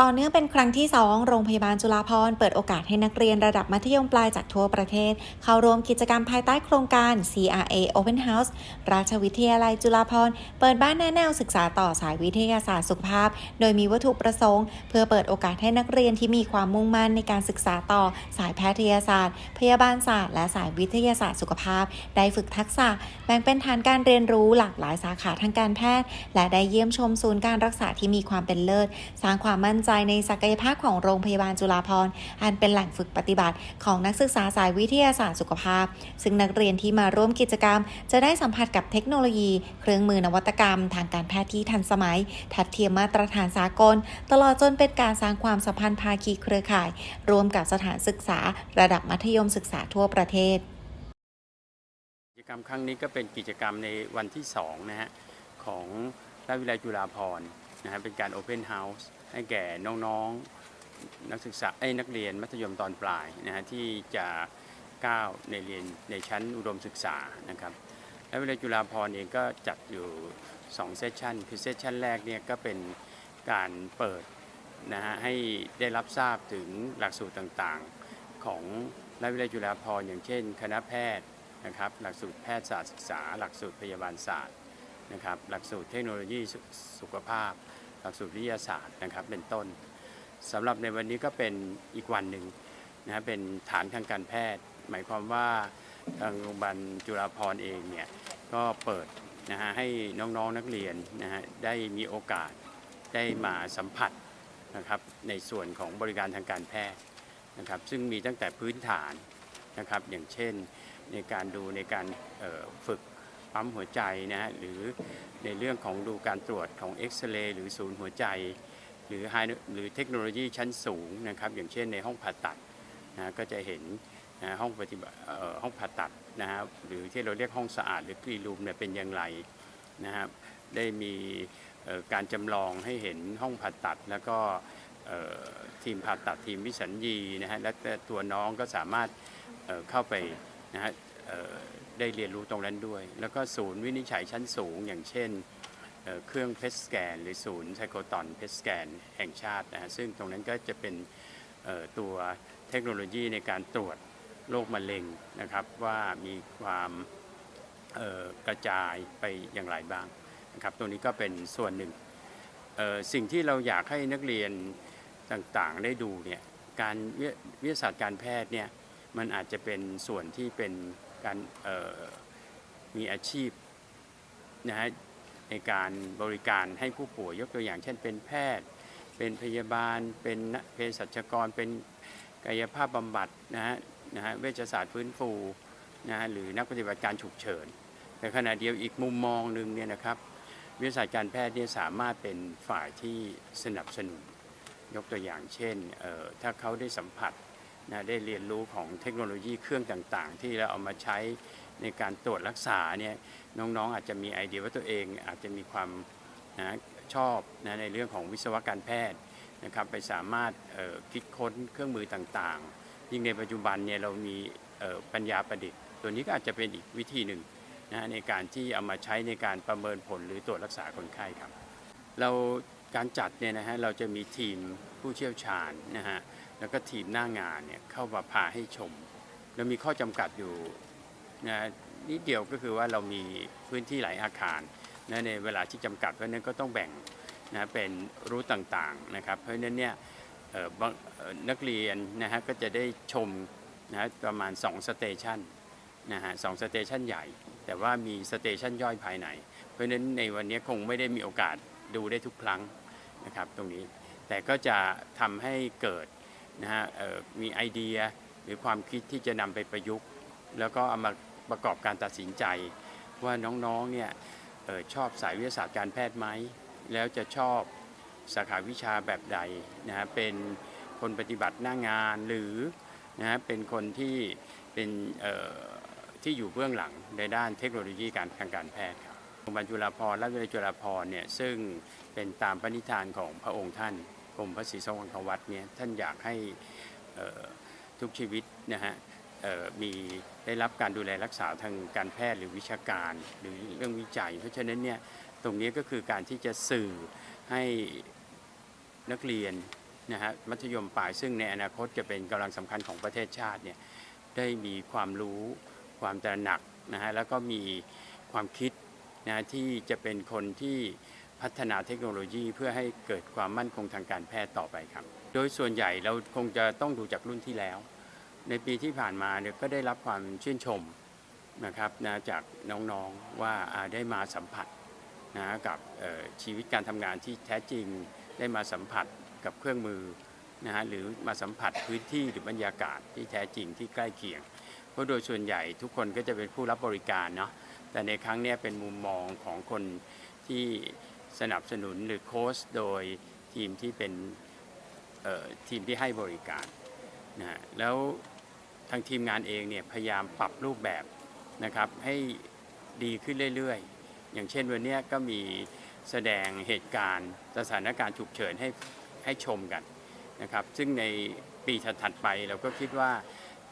ต่อเนื่องเป็นครั้งที่ 2 โรงพยาบาลจุฬาภรณ์เปิดโอกาสให้นักเรียนระดับมัธยมปลายจากทั่วประเทศ เข้าร่วมกิจกรรมภายใต้โครงการ CRA Open House ราชวิทยาลัยจุฬาภรณ์เปิดบ้านแนะแนวศึกษาต่อสายวิทยาศาสตร์สุขภาพ โดยมีวัตถุประสงค์ เพื่อเปิดโอกาสให้นักเรียนที่มีความมุ่งมั่นในการศึกษาต่อสายแพทยศาสตร์ พยาบาลศาสตร์ และสายวิทยาศาสตร์สุขภาพ ได้ฝึกทักษะ แบ่งเป็นฐานการเรียนรู้หลากหลายสาขาทางการแพทย์ และได้เยี่ยมชมศูนย์การรักษาที่มีความเป็นเลิศ สร้างความมั่นใจในศักยภาพของโรงพยาบาลจุฬาภรณ์อันเป็นแหล่งฝึกปฏิบัติของนักศึกษาสายวิทยาศาสตร์สุขภาพ ซึ่งนักเรียนที่มาร่วมกิจกรรม จะได้สัมผัสกับเทคโนโลยี เครื่องมือนวัตกรรม ทางการแพทย์ที่ทันสมัย ทัดเทียมมาตรฐานสากล ตลอดจนเป็นการสร้างความสัมพันธ์ภาคีเครือข่าย รวมกับสถานศึกษา ระดับมัธยมศึกษาทั่วประเทศ กิจกรรมครั้งนี้ก็เป็นกิจกรรมในวันที่2นะฮะของราชวิทยาลัยจุฬาภรณ์นะฮะเป็นการ Open House ให้แก่น้องๆนักศึกษาไอ้นักเรียนมัธยมตอนปลายนะฮะที่จะก้าวในเรียนในชั้นอุดมศึกษานะครับราชวิทยาจุฬาภรเองก็จัดอยู่2เซสชันคือเซสชันแรกเนี่ยก็เป็นการเปิดนะฮะให้ได้รับทราบถึงหลักสูตรต่างๆของราชวิทยาจุฬาภรอย่างเช่น คณะแพทย์นะครับหลักสูตรแพทยศาสตร์ศึกษา หลักสูตรพยาบาลศาสตร์นะครับหลักสูตรเทคโนโลยีสุขภาพ หลักสูตรวิทยาศาสตร์นะครับเป็นต้นสำหรับในวันนี้ก็เป็นอีกวันหนึ่งนะฮะเป็นฐานทางการแพทย์ หมายความว่าทางโรงพยาบาลจุฬาภรณ์เองเนี่ยก็เปิดนะฮะให้น้องๆนักเรียนนะฮะได้มีโอกาสได้มาสัมผัสนะครับในส่วนของบริการทางการแพทย์นะครับซึ่งมีตั้งแต่พื้นฐานนะครับอย่างเช่นในการดูในการฝึก ปั๊มหัวใจนะฮะหรือในเรื่องของดูการตรวจของเอ็กซเรย์หรือศูนย์หัวใจ หรือ high หรือเทคโนโลยีชั้นสูงนะครับอย่างเช่นในห้องผ่าตัดนะก็จะเห็นนะห้องปฏิบัติห้องผ่าตัดนะฮะหรือที่เราเรียกห้องสะอาดหรือกรีรูมเนี่ยเป็นอย่างไรนะครับได้มีการจำลองให้เห็นห้องผ่าตัด แล้วก็ทีมผ่าตัดทีมวิสัญญีนะฮะและตัวน้องก็สามารถเข้าไปนะฮะ ได้เรียนรู้ตรงนั้นด้วย แล้วก็ศูนย์วินิจฉัยชั้นสูง อย่างเช่นเเครื่องเพสสแกน หรือศูนย์ไซโคตอนเพสสแกนแห่งชาตินะฮะซึ่งตรงนั้นก็จะเป็นตัวเทคโนโลยีในการตรวจโรคมะเร็งนะครับว่ามีความกระจายไปอย่างไรบ้างนะครับตรงนี้ก็เป็นส่วนหนึ่งสิ่งที่เราอยากให้นักเรียนต่างๆได้ดูเนี่ยการวิทยาศาสตร์การแพทย์เนี่ยมันอาจจะเป็นส่วนที่เป็น การมีอาชีพนะฮะในการบริการให้ผู้ป่วยยกตัวอย่าง เช่น เป็นแพทย์ เป็นพยาบาล เป็นเภสัชกร เป็นกายภาพบำบัดนะฮะนะฮะเวชศาสตร์ฟื้นฟูนะฮะหรือนักปฏิบัติการฉุกเฉินแต่ขณะเดียวอีกมุมมองหนึ่งเนี่ยนะครับวิทยาศาสตร์การแพทย์เนี่ยสามารถเป็นฝ่ายที่สนับสนุน ยกตัวอย่างเช่นถ้าเขาได้สัมผัส นะได้เรียนรู้ของเทคโนโลยีเครื่องต่างๆ ที่เราเอามาใช้ในการตรวจรักษาเนี่ยน้องๆอาจจะมีไอเดียว่าตัวเองอาจจะมีความนะชอบนะในเรื่องของวิศวกรรแพทย์นะครับไปสามารถคิดค้นเครื่องมือต่างๆ ยิ่งในปัจจุบันเนี่ยเรามีปัญญาประดิษฐ์ ตัวนี้ก็อาจจะเป็นอีกวิธีหนึ่งนะในการที่เอามาใช้ในการประเมินผลหรือตรวจรักษาคนไข้ครับ เรา การจัดเนี่ยนะฮะเราจะมีทีมผู้เชี่ยวชาญนะฮะแล้วก็ทีมหน้างานเนี่ยเข้ามาพาให้ชมเรามีข้อจำกัดอยู่นะนิดเดียวก็คือว่าเรามีพื้นที่หลายอาคารนะในเวลาที่จำกัดเพราะนั้นก็ต้องแบ่งนะเป็นรูทต่างๆนะครับ เพราะฉะนั้นเนี่ยนักเรียนนะฮะก็จะได้ชมนะประมาณ2สเตชันนะฮะสองสเตชันใหญ่ แต่ว่ามีสเตชันย่อยภายใน เพราะฉะนั้นในวันนี้คงไม่ได้มีโอกาสดูได้ทุกครั้ง นะครับตรงนี้ แต่ก็จะทำให้เกิดนะฮะมีไอเดียหรือความคิดที่จะนำไปประยุกต์ แล้วก็เอามาประกอบการตัดสินใจ ว่าน้องๆเนี่ยออชอบสายวิทยาศาสตร์การแพทย์ไหม แล้วจะชอบสาขาวิชาแบบใดนะฮะเป็นคนปฏิบัติหน้างานหรือนะฮะเป็นคนที่เป็นที่อยู่เบื้องหลังในด้านเทคโนโลยีการทางการแพทย์ โรงพยาบาลจุฬาภรณ์ราชวิทยาลัยจุฬาภรณ์เนี่ยซึ่งเป็นตามปณิธานของพระองค์ท่านกรมพระศรีสวังควัตเนี่ยท่านอยากให้ทุกชีวิตนะฮะมีได้รับการดูแลรักษาทางการแพทย์หรือวิชาการหรือเรื่องวิจัย เพราะฉะนั้นเนี่ยตรงนี้ก็คือการที่จะสื่อให้นักเรียนนะฮะมัธยมปลายซึ่งในอนาคตจะเป็นกำลังสำคัญของประเทศชาติเนี่ยได้มีความรู้ความตระหนักนะฮะแล้วก็มีความคิด นะที่จะเป็นคนที่พัฒนาเทคโนโลยีเพื่อให้เกิดความมั่นคงทางการแพทย์ต่อไปครับ โดยส่วนใหญ่เราคงจะต้องดูจากรุ่นที่แล้ว ในปีที่ผ่านมาเนี่ยก็ได้รับความชื่นชมนะครับนะจากน้องๆว่าได้มาสัมผัสนะกับชีวิตการทำงานที่แท้จริง ได้มาสัมผัสกับเครื่องมือนะฮะหรือมาสัมผัสพื้นที่หรือบรรยากาศที่แท้จริงที่ใกล้เคียง เพราะโดยส่วนใหญ่ทุกคนก็จะเป็นผู้รับบริการเนาะ แต่ในครั้งนี้เป็นมุมมองของคนที่สนับสนุนหรือโค้ชโดยทีมที่เป็นทีมที่ให้บริการนะฮะแล้วทางทีมงานเองเนี่ยพยายามปรับรูปแบบนะครับให้ดีขึ้นเรื่อยๆ อย่างเช่นวันนี้ก็มีแสดงเหตุการณ์สถานการณ์ฉุกเฉินให้ให้ชมกันนะครับ ซึ่งในปีถัดๆไปเราก็คิดว่า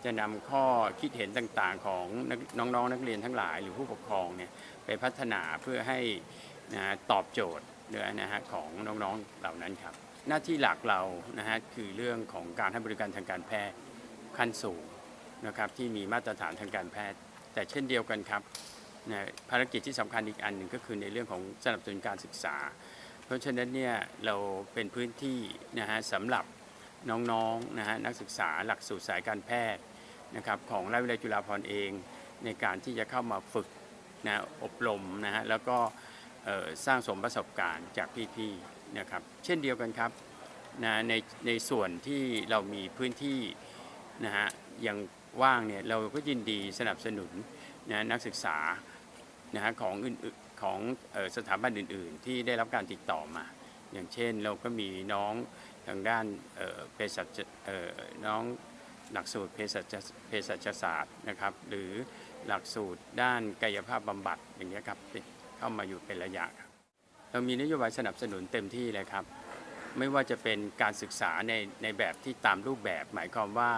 จะนำข้อคิดเห็นต่างๆของน้องๆนักเรียนทั้งหลายหรือผู้ปกครองเนี่ยไปพัฒนาเพื่อให้นะฮะตอบโจทย์เนื้อนะฮะของน้องๆเหล่านั้นครับ หน้าที่หลักเรานะฮะคือเรื่องของการให้บริการทางการแพทย์ขั้นสูงนะครับที่มีมาตรฐานทางการแพทย์ แต่เช่นเดียวกันครับนะภารกิจที่สำคัญอีกอันหนึ่งก็คือในเรื่องของสนับสนุนการศึกษา เพราะฉะนั้นเนี่ยเราเป็นพื้นที่นะฮะสำหรับน้องๆนะฮะนักศึกษาหลักสูตรสายการแพทย์ นะครับของราชวิทยาลัยจุฬาภรณ์เอง ในการที่จะเข้ามาฝึกนะอบรมนะฮะแล้วก็สร้างสมประสบการณ์จากพี่ๆนะครับเช่นเดียวกันครับนะในในส่วนที่เรามีพื้นที่นะฮะยังว่างเนี่ยเราก็ยินดีสนับสนุนนะนักศึกษานะฮะของอื่นๆของออสถาบันอื่น ๆ ที่ได้รับการติดต่อมา อย่างเช่นเราก็มีน้องทางด้านเภสัชน้อง หลักสูตรเภสัชเภสัชศาสตร์นะครับ หรือหลักสูตรด้านกายภาพบำบัดอย่างเงี้ยครับเข้ามาอยู่เป็นระยะครับเรามีนโยบายสนับสนุนเต็มที่เลยครับ ไม่ว่าจะเป็นการศึกษาในในแบบที่ตามรูปแบบ หมายความว่า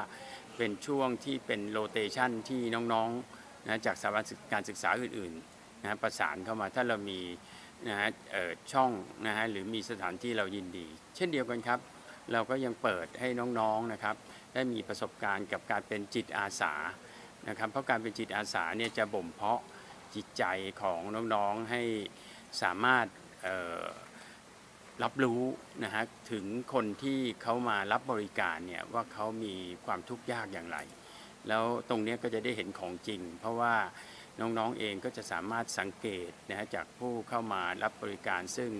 เป็นช่วงที่เป็นโรเตชันที่น้องๆนะจากสถาบันการศึกษาอื่นๆนะประสานเข้ามาถ้าเรามีนะฮะช่องนะฮะหรือมีสถานที่เรายินดี เช่นเดียวกันครับ เราก็ยังเปิดให้น้องๆนะครับ ได้มีประสบการณ์กับการเป็นจิตอาสานะครับเพราะการเป็นจิตอาสาเนี่ยจะบ่มเพาะจิตใจของน้องๆให้สามารถรับรู้นะฮะถึงคนที่เขามารับบริการเนี่ยว่าเขามีความทุกข์ยากอย่างไร แล้วตรงนี้ก็จะได้เห็นของจริง เพราะว่าน้องๆเองก็จะสามารถสังเกตนะฮะจากผู้เข้ามารับบริการ ซึ่ง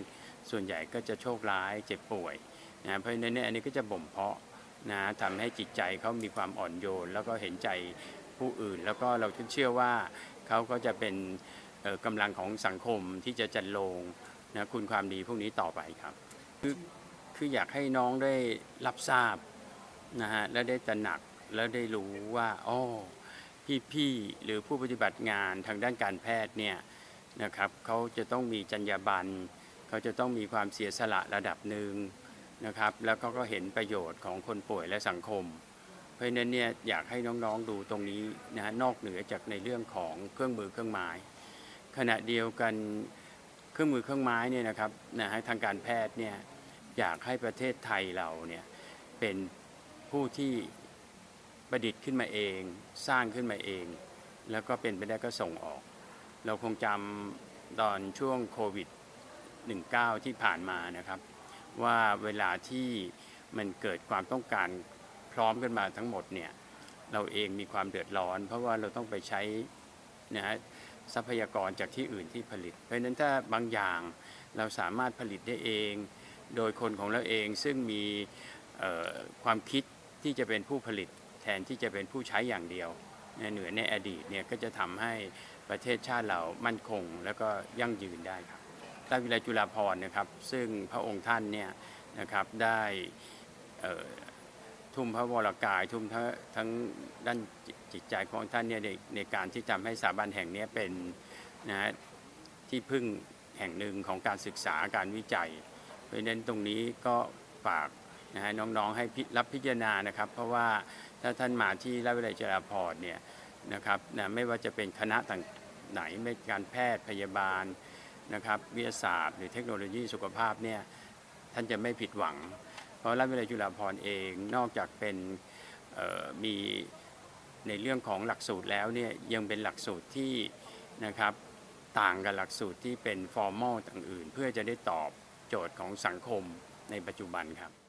ส่วนใหญ่ก็จะโชคร้ายเจ็บป่วยนะเพราะฉะนั้นเนี่ยอันนี้ก็จะบ่มเพาะ นะทำให้จิตใจเขามีความอ่อนโยน แล้วก็เห็นใจผู้อื่น แล้วก็เราเชื่อว่าเขาก็จะเป็นกำลังของสังคมที่จะจัดลงนะคุณความดีพวกนี้ต่อไปครับ คือคืออยากให้น้องได้รับทราบนะฮะและได้ตระหนักแล้วได้รู้ว่าอ๋อพี่ๆหรือผู้ปฏิบัติงานทางด้านการแพทย์เนี่ยนะครับเขาจะต้องมีจรรยาบรรณเขาจะต้องมีความเสียสละระดับหนึ่ง นะครับ แล้วก็ก็เห็นประโยชน์ของคนป่วยและสังคม เพราะฉะนั้นเนี่ยอยากให้น้องๆดูตรงนี้นะฮะนอกเหนือจากในเรื่องของเครื่องมือเครื่องไม้ขณะเดียวกันเครื่องมือเครื่องไม้เนี่ยนะครับนะฮะทางการแพทย์เนี่ยอยากให้ประเทศไทยเราเนี่ยเป็นผู้ที่ประดิษฐ์ขึ้นมาเอง สร้างขึ้นมาเอง แล้วก็เป็นไปได้ก็ส่งออก เราคงจำตอนช่วงโควิด 19 ที่ผ่านมานะครับ ว่าเวลาที่มันเกิดความต้องการพร้อมกันมาทั้งหมดเนี่ยเราเองมีความเดือดร้อน เพราะว่าเราต้องไปใช้นะฮะทรัพยากรจากที่อื่นที่ผลิต เพราะฉะนั้นถ้าบางอย่างเราสามารถผลิตได้เอง โดยคนของเราเองซึ่งมีความคิดที่จะเป็นผู้ผลิตแทนที่จะเป็นผู้ใช้อย่างเดียวเหนือในอดีตเนี่ยก็จะทำให้ประเทศชาติเรามั่นคง แล้วก็ยั่งยืนได้ครับ ราชวิทยาลัยจุฬาภรณ์นะครับ ซึ่งพระองค์ท่านเนี่ยนะครับได้ทุ่มพระวรกาย ทุ่มทั้งด้านจิตใจของท่านเนี่ยในในการที่ทำให้สถาบันแห่งนี้เป็นนะฮะที่พึ่งแห่งหนึ่งของการศึกษาการวิจัย เพราะฉะนั้นตรงนี้ก็ฝากนะฮะน้องๆให้รับพิจารณานะครับ เพราะว่าถ้าท่านมาที่ราชวิทยาลัยจุฬาภรณ์เนี่ยนะครับนะไม่ว่าจะเป็นคณะต่างไหนไม่การแพทย์พยาบาล นะครับวิทยาศาสตร์ หรือเทคโนโลยีสุขภาพเนี่ยท่านจะไม่ผิดหวัง เพราะราชวิทยาลัยจุฬาภรณ์เองนอกจากเป็นมีในเรื่องของหลักสูตรแล้วเนี่ยยังเป็นหลักสูตรที่นะครับต่างกับหลักสูตรที่เป็นฟอร์มอลต่างอื่น เพื่อจะได้ตอบโจทย์ของสังคมในปัจจุบันครับ